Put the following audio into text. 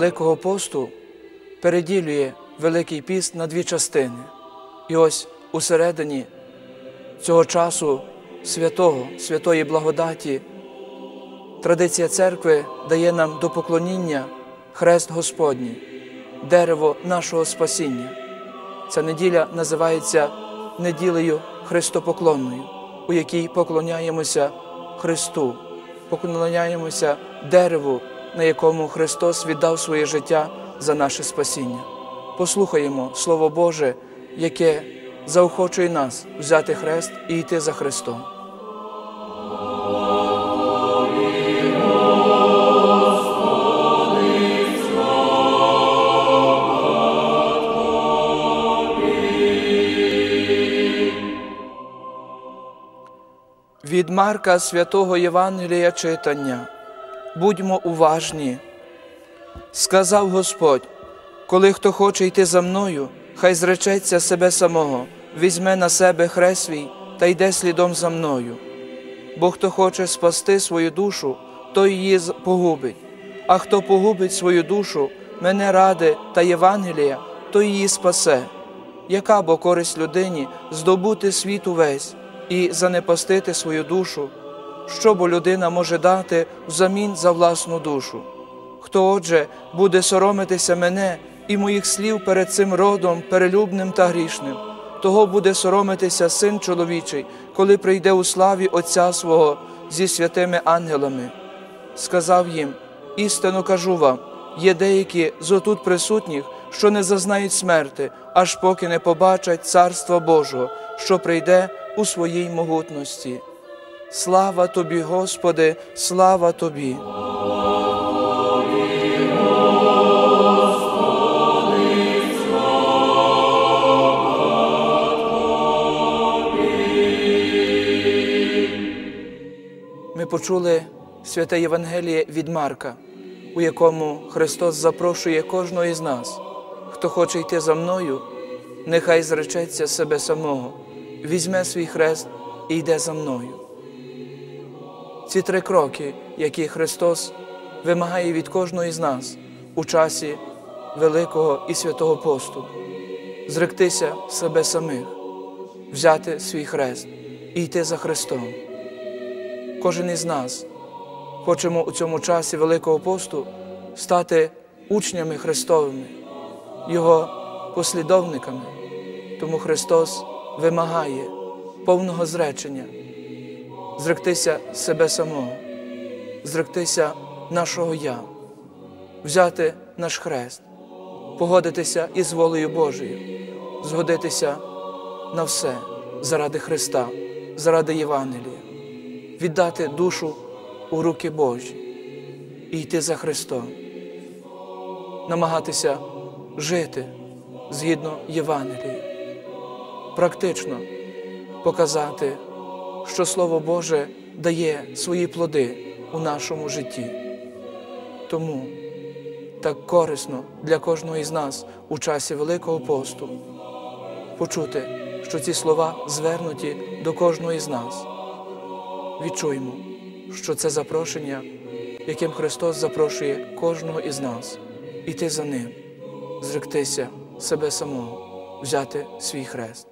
Великого посту переділює Великий піст на дві частини. І ось усередині цього часу святого, святої благодаті, традиція церкви дає нам до поклоніння Хрест Господній, дерево нашого спасіння. Ця неділя називається неділею Христопоклонною, у якій поклоняємося Христу, поклоняємося дереву, на якому Христос віддав своє життя за наше спасіння. Послухаємо Слово Боже, яке заохочує нас взяти хрест і йти за Христом. Від Марка святого Євангелія читання. Будьмо уважні. Сказав Господь, коли хто хоче йти за мною, хай зречеться себе самого, візьме на себе хрест свій та йде слідом за мною. Бо хто хоче спасти свою душу, той її погубить, а хто погубить свою душу, мене ради та Євангелія, той її спасе. Яка бо користь людині здобути світ увесь і занепастити свою душу? Що бо людина може дати взамін за власну душу? Хто, отже, буде соромитися мене і моїх слів перед цим родом, перелюбним та грішним, того буде соромитися син чоловічий, коли прийде у славі Отця свого зі святими ангелами. Сказав їм: істинно кажу вам, є деякі з отут присутніх, що не зазнають смерти, аж поки не побачать Царства Божого, що прийде у своїй могутності. Слава тобі, Господи, слава тобі. Ми почули святе Євангеліє від Марка, у якому Христос запрошує кожного із нас, хто хоче йти за мною, нехай зречеться себе самого, візьме свій хрест і йде за мною. Ці три кроки, які Христос вимагає від кожного із нас у часі Великого і святого посту, зректися себе самих, взяти свій хрест і йти за Христом. Кожен із нас хочемо у цьому часі Великого посту стати учнями Христовими, Його послідовниками. Тому Христос вимагає повного зречення, зректися себе самого, зректися нашого Я, взяти наш хрест, погодитися із волею Божою, згодитися на все заради Христа, заради Євангелія. Віддати душу у руки Божі і йти за Христом, намагатися жити згідно Євангелії, практично показати, що Слово Боже дає свої плоди у нашому житті. Тому так корисно для кожного із нас у часі Великого посту почути, що ці слова звернуті до кожного із нас відчуємо, що це запрошення, яким Христос запрошує кожного із нас, іти за Ним, зректися себе самого, взяти свій хрест.